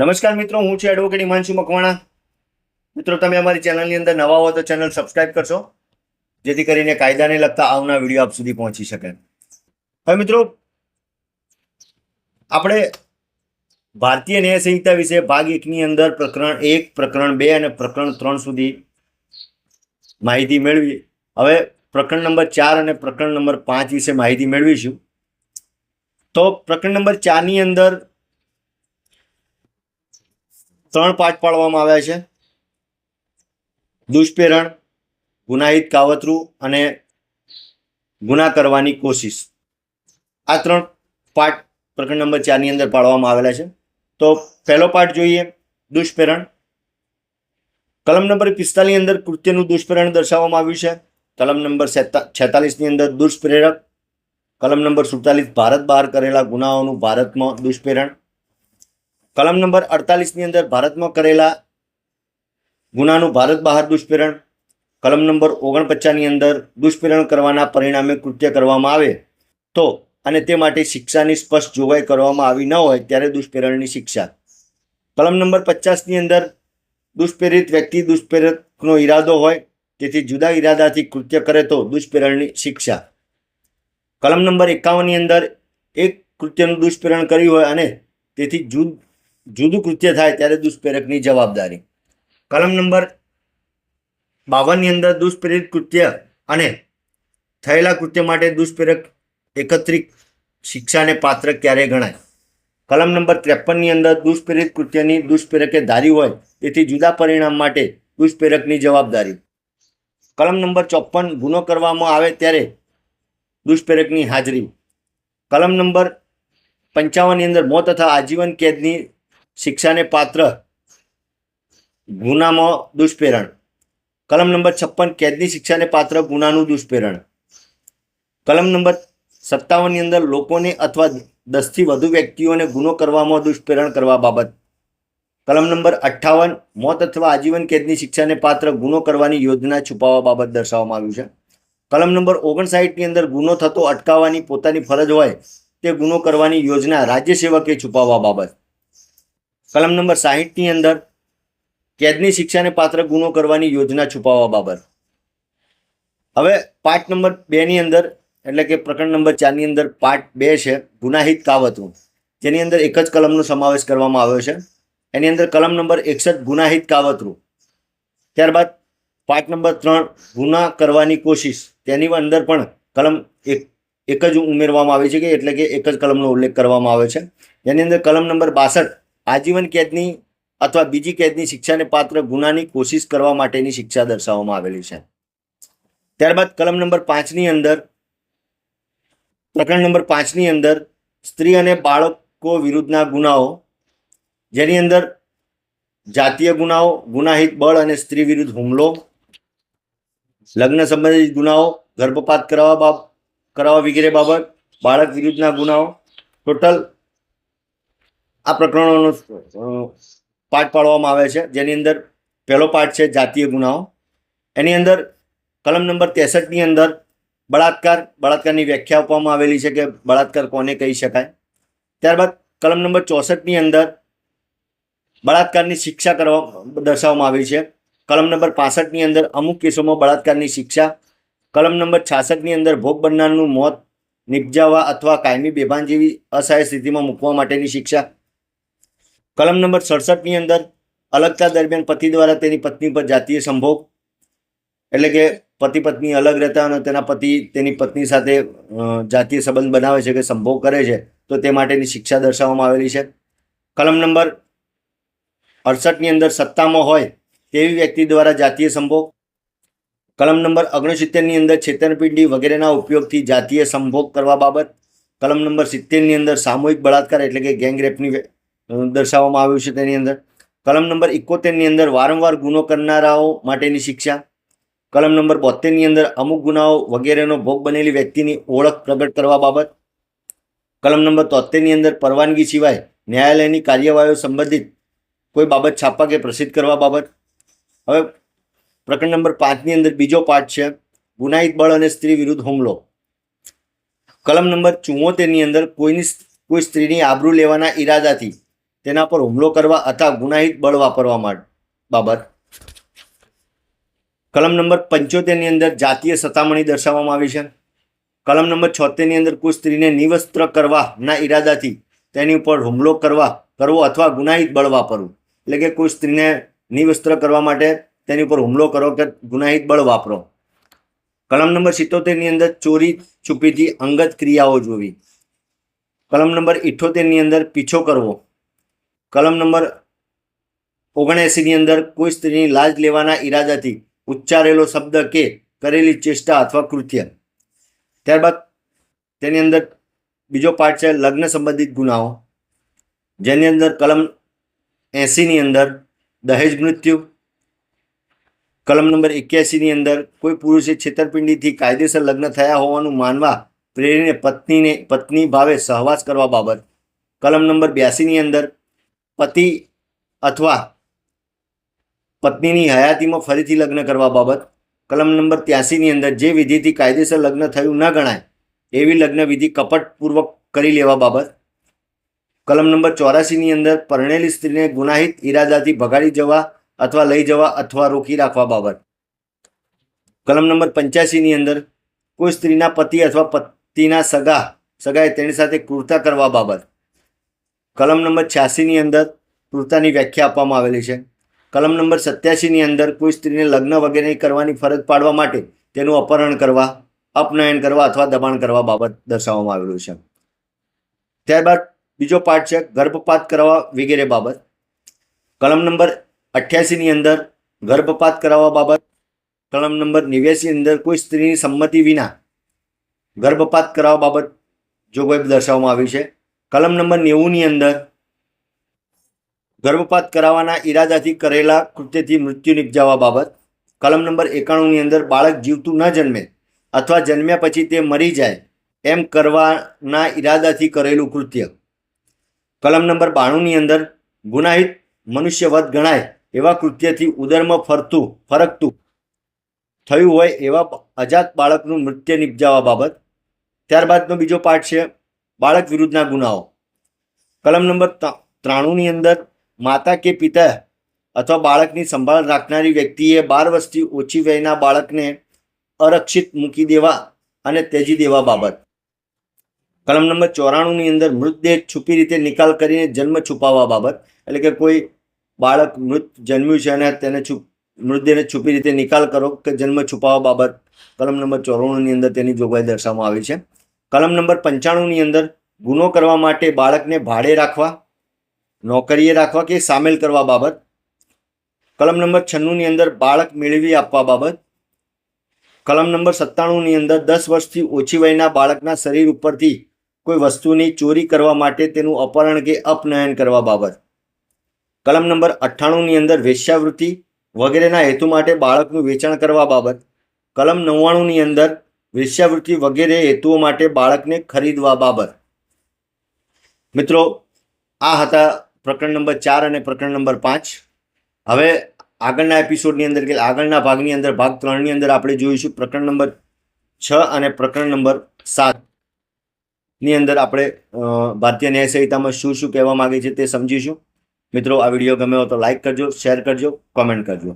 નમસ્કાર મિત્રો, હું છું એડવોકેટ હિમાંશુ મકવાણા. મિત્રો, તમે અમારી ચેનલની અંદર નવા હો તો ચેનલ સબસ્ક્રાઈબ કરશો, જેથી કરીને કાયદાને લગતા આવના વીડિયો આપ સુધી પહોંચી શકે. હવે મિત્રો, આપણે ભારતીય ન્યાય સંહિતા વિશે ભાગ એકની અંદર પ્રકરણ એક, પ્રકરણ બે અને પ્રકરણ ત્રણ સુધી માહિતી મેળવી. હવે પ્રકરણ નંબર ચાર અને પ્રકરણ નંબર પાંચ વિશે માહિતી મેળવીશું. તો પ્રકરણ નંબર ચારની અંદર ત્રણ પાઠ પાડવામાં આવ્યા છે. દુષ્પ્રેરણ ગુનાહિત કાવતરું અને ગુના કરવાની કોશિશ. આ ત્રણ પાઠ પ્રકરણ નંબર ચારની અંદર પાડવામાં આવેલા છે. તો પહેલો પાઠ જોઈએ દુષ્પ્રેરણ કલમ નંબર પિસ્તાલીસ અંદર કૃત્યનું દુષ્પ્રેરણ દર્શાવવામાં આવ્યું છે. કલમ નંબર છેતાલીસની અંદર દુષ્પ્રેરક. કલમ નંબર સુડતાલીસ, ભારત બહાર કરેલા ગુનાઓનું ભારતમાં દુષ્પ્રેરણ કલમ નંબર અડતાલીસની અંદર ભારતમાં કરેલા ગુનાનું ભારત બહાર દુષ્પ્રેરણ કલમ નંબર ઓગણપચાસની અંદર દુષ્પ્રેરણ કરવાના પરિણામે કૃત્ય કરવામાં આવે, તો અને તે માટે શિક્ષાની સ્પષ્ટ જોગવાઈ કરવામાં આવી ન હોય ત્યારે દુષ્પ્રેરણની શિક્ષા. કલમ નંબર પચાસની અંદર દુષ્પ્રેરિત વ્યક્તિ દુષ્પ્રેરકનો ઈરાદો હોય, તેથી જુદા ઈરાદાથી કૃત્ય કરે તો દુષ્પ્રેરણની શિક્ષા. કલમ નંબર એકાવનની અંદર એક કૃત્યનું દુષ્પ્રેરણ કર્યું હોય અને તેથી જુદ જુદું કૃત્ય થાય ત્યારે દુષ્પ્રેરકની જવાબદારી. કલમ નંબર બાવનની અંદર દુષ્પ્રેરિત કૃત્ય અને થયેલા કૃત્ય માટે દુષ્પ્રેરક એકત્રિત શિક્ષાને પાત્ર ક્યારે ગણાય? કલમ નંબર ત્રેપનની અંદર દુષ્પ્રેરિત કૃત્યની દુષ્પ્રેરકે ધારી હોય તેથી જુદા પરિણામ માટે દુષ્પ્રેરકની જવાબદારી. કલમ નંબર ચોપન ગુનો કરવામાં આવે ત્યારે દુષ્પ્રેરકની હાજરી. કલમ નંબર પંચાવનની અંદર મોત તથા આજીવન કેદની શિક્ષાને પાત્ર ગુનામાં દુષ્પ્રેરણ કલમ નંબર છપ્પન, કેદની શિક્ષાને પાત્ર ગુનાનું દુષ્પ્રેરણ કલમ નંબર સત્તાવનની અંદર લોકોને અથવા દસથી વધુ વ્યક્તિઓને ગુનો કરવામાં દુષ્પ્રેરણ કરવા બાબત. કલમ નંબર અઠ્ઠાવન, મોત અથવા આજીવન કેદની શિક્ષાને પાત્ર ગુનો કરવાની યોજના છુપાવવા બાબત દર્શાવવામાં આવ્યું છે. કલમ નંબર ઓગણસાઠની અંદર ગુનો થતો અટકાવવાની પોતાની ફરજ હોય તે ગુનો કરવાની યોજના રાજ્ય સેવકે છુપાવવા બાબત. કલમ નંબર સાહીઠની અંદર કેદની શિક્ષાને પાત્ર ગુનો કરવાની યોજના છુપાવવા બાબત. હવે પાઠ નંબર બેની અંદર, એટલે કે પ્રકરણ નંબર ચારની અંદર પાઠ બે છે, ગુનાહિત કાવતરું. જેની અંદર એક જ કલમનો સમાવેશ કરવામાં આવ્યો છે. એની અંદર કલમ નંબર એકસઠ, ગુનાહિત કાવતરું. ત્યારબાદ પાઠ નંબર ત્રણ, ગુના કરવાની કોશિશ. તેની અંદર પણ કલમ એક એક જ ઉમેરવામાં આવી છે કે એટલે કે એક જ કલમનો ઉલ્લેખ કરવામાં આવે છે. જેની અંદર કલમ નંબર બાસઠ આજીવન કેદની અથવા બીજી કેદની શિક્ષાને પાત્ર ગુનાની કોશિશ કરવા માટેની શિક્ષા દર્શાવવામાં આવેલી છે. ત્યારબાદ કલમ નંબર પાંચની અંદર, પ્રકરણ નંબર પાંચની અંદર સ્ત્રી અને બાળકો વિરુદ્ધના ગુનાઓ, જેની અંદર જાતીય ગુનાઓ, ગુનાહિત બળ અને સ્ત્રી વિરુદ્ધ હુમલો, લગ્ન સંબંધિત ગુનાઓ, ગર્ભપાત કરાવવા બાબ, કરાવવા વગેરે બાબત, બાળક વિરુદ્ધના ગુનાઓ, ટોટલ આ પ્રકરણોનો પાઠ પાડવામાં આવે છે. જેની અંદર પહેલો પાઠ છે જાતીય ગુનાઓ. એની અંદર કલમ નંબર ત્રેસઠની અંદર બળાત્કાર, બળાત્કારની વ્યાખ્યા આપવામાં આવેલી છે કે બળાત્કાર કોને કહી શકાય? ત્યારબાદ કલમ નંબર ચોસઠની અંદર બળાત્કારની શિક્ષા કરવા, દર્શાવવામાં આવી છે. કલમ નંબર પાસઠની અંદર અમુક કેસોમાં બળાત્કારની શિક્ષા. કલમ નંબર છાસઠની અંદર ભોગ બનનારનું મોત નિપજાવવા અથવા કાયમી બેભાન જેવી અસહાય સ્થિતિમાં મૂકવા માટેની શિક્ષા. કલમ નંબર સડસઠની અંદર અલગતા દરમિયાન પતિ દ્વારા તેની પત્ની પર જાતીય સંભોગ એટલે કે પતિ પત્ની અલગ રહેતા અને તેના પતિ તેની પત્ની સાથે જાતીય સંબંધ બનાવે છે કે સંભોગ કરે છે તો તે માટેની શિક્ષા દર્શાવવામાં આવેલી છે. કલમ નંબર અડસઠની અંદર સત્તામાં હોય તેવી વ્યક્તિ દ્વારા જાતીય સંભોગ કલમ નંબર ઓગણસિત્તેરની અંદર છેતરપિંડી વગેરેના ઉપયોગથી જાતીય સંભોગ કરવા બાબત કલમ નંબર સિત્તેરની અંદર સામૂહિક બળાત્કાર એટલે કે ગેંગ રેપની વ્ય- અ, દર્શાવવામાં આવ્યું છે તેની અંદર. કલમ નંબર એકોતેરની અંદર વારંવાર ગુનો કરનારાઓ માટેની શિક્ષા. કલમ નંબર બોતેરની અંદર અમુક ગુનાઓ વગેરેનો ભોગ બનેલી વ્યક્તિની ઓળખ પ્રગટ કરવા બાબત. કલમ નંબર તોતેરની અંદર પરવાનગી સિવાય ન્યાયાલયની કાર્યવાહીઓ સંબંધિત કોઈ બાબત છાપવા કે પ્રસિદ્ધ કરવા બાબત. હવે પ્રકરણ નંબર પાંચની અંદર બીજો પાઠ છે, ગુનાહિત બળ અને સ્ત્રી વિરુદ્ધ હુમલો. કલમ નંબર ચુમ્મોતેરની અંદર કોઈની કોઈ સ્ત્રીની આબરૂ લેવાના ઈરાદાથી તેના પર હુમલો કરવા અથવા ગુનાહિત બળ વાપરવા માટે, બાબત. કલમ નંબર પંચોતેરની અંદર જાતીય સતામણી દર્શાવવામાં આવી છે. કલમ નંબર છોતેરની અંદર કોઈ સ્ત્રીને નિવસ્ત્ર કરવાના ઈરાદાથી તેની ઉપર હુમલો કરવા, કરવો અથવા ગુનાહિત બળ વાપરવું. એટલે કે કોઈ સ્ત્રીને નિવસ્ત્ર કરવા માટે તેની ઉપર હુમલો કરો કે ગુનાહિત બળ વાપરો. કલમ નંબર સિત્તોતેરની અંદર ચોરી છુપીથી અંગત ક્રિયાઓ જોવી. કલમ નંબર ઇઠ્ઠોતેરની અંદર પીછો કરવો. કલમ નંબર ઓગણએંસીની અંદર કોઈ સ્ત્રીની લાજ લેવાના ઈરાદાથી ઉચ્ચારેલો શબ્દ કે કરેલી ચેષ્ટા અથવા કૃત્ય. ત્યારબાદ તેની અંદર બીજો પાર્ટ છે લગ્ન સંબંધિત ગુનાઓ. જેની અંદર કલમ એંસીની અંદર દહેજ મૃત્યુ. કલમ નંબર એક્યાસીની અંદર કોઈ પુરુષે છેતરપિંડીથી કાયદેસર લગ્ન થયા હોવાનું માનવા પ્રેરીને પત્નીને પત્ની ભાવે સહવાસ કરવા બાબત. કલમ નંબર બ્યાસીની અંદર પતિ અથવા પત્નીની હયાતીમાં ફરીથી લગ્ન કરવા બાબત. કલમ નંબર ત્યાસીની અંદર, જે વિધિથી કાયદેસર લગ્ન થયું ન ગણાય, એવી લગ્ન વિધિ કપટપૂર્વક કરી લેવા બાબત. કલમ નંબર ચોરાસીની અંદર, પરણેલી સ્ત્રીને ગુનાહિત, ઈરાદાથી ભગાડી જવા અથવા લઈ જવા અથવા રોકી રાખવા બાબત. કલમ નંબર પંચ્યાસીની અંદર, કોઈ સ્ત્રીના પતિ અથવા પતિના સગા, સગાએ તેની સાથે ક્રૂરતા કરવા બાબત. કલમ નંબર છ્યાસીની અંદર પૂરતાની વ્યાખ્યા આપવામાં આવેલી છે. કલમ નંબર સત્યાસીની અંદર કોઈ સ્ત્રીને લગ્ન વગેરે કરવાની ફરજ પાડવા માટે તેનું અપહરણ કરવા, અપનયન કરવા અથવા દબાણ કરવા બાબત દર્શાવવામાં આવેલું છે. ત્યારબાદ બીજો પાઠ છે, ગર્ભપાત કરવા વગેરે બાબત. કલમ નંબર અઠ્યાસીની અંદર ગર્ભપાત કરાવવા બાબત. કલમ નંબર નેવ્યાસી અંદર કોઈ સ્ત્રીની સંમતિ વિના ગર્ભપાત કરાવવા બાબત જોગવાઈ દર્શાવવામાં આવી છે. કલમ નંબર નેવુંની અંદર ગર્ભપાત કરાવવાના ઈરાદાથી કરેલા કૃત્યથી મૃત્યુ નિપજાવવા બાબત. કલમ નંબર એકાણુંની અંદર બાળક જીવતું ન જન્મે અથવા જન્મ્યા પછી તે મરી જાય એમ કરવાના ઈરાદાથી કરેલું કૃત્ય. કલમ નંબર બાણુંની અંદર ગુનાહિત મનુષ્યવધ ગણાય એવા કૃત્યથી ઉદરમાં ફરતું, ફરકતું થયું હોય એવા અજાત બાળકનું મૃત્યુ નિપજાવવા બાબત. ત્યારબાદનો બીજો પાઠ છે. બાળક વિરુદ્ધના ગુનાઓ. કલમ નંબર ત્રાણુંની અંદર માતા કે પિતા અથવા બાળકની સંભાળ રાખનારી વ્યક્તિએ બાર વર્ષથી ઓછી વયના બાળકને અરક્ષિત મૂકી દેવા અને તેજી દેવા બાબત. કલમ નંબર ચોરાણુંની અંદર મૃતદેહ છુપી રીતે નિકાલ કરીને જન્મ છુપાવવા બાબત. એટલે કે કોઈ બાળક મૃત જન્મ્યું છે અને તેને છુપ, મૃતદેહને છુપી રીતે નિકાલ કરો કે જન્મ છુપાવવા બાબત. કલમ નંબર ચોરાણુંની અંદર તેની જોગવાઈ દર્શાવવામાં આવી છે. કલમ નંબર પંચાણુંની અંદર ગુનો કરવા માટે બાળકને ભાડે રાખવા, નોકરીએ રાખવા કે સામેલ કરવા બાબત. કલમ નંબર છન્નુંની અંદર બાળક મેળવી આપવા બાબત. કલમ નંબર સત્તાણુંની અંદર દસ વર્ષથી ઓછી વયના બાળકના શરીર ઉપરથી કોઈ વસ્તુની ચોરી કરવા માટે તેનું અપહરણ કે અપનયન કરવા બાબત. કલમ નંબર અઠ્ઠાણુંની અંદર વેશ્યાવૃત્તિ વગેરેના હેતુ માટે બાળકનું વેચાણ કરવા બાબત. કલમ નવ્વાણુંની અંદર વેશ્યાવૃત્તિ વગેરે હેતુઓ માટે બાળકને ખરીદવા બાબત. મિત્રો, આ હતા પ્રકરણ નંબર ચાર અને પ્રકરણ નંબર પાંચ. હવે આગળના એપિસોડની અંદર કે આગળના ભાગની અંદર, ભાગ ત્રણની અંદર આપણે જોઈશું પ્રકરણ નંબર છ અને પ્રકરણ નંબર સાતની અંદર આપણે ભારતીય ન્યાય સંહિતામાં શું શું કહેવા માંગે છે તે સમજીશું. મિત્રો, આ વીડિયો ગમ્યો તો લાઈક કરજો શેર કરજો કોમેન્ટ કરજો.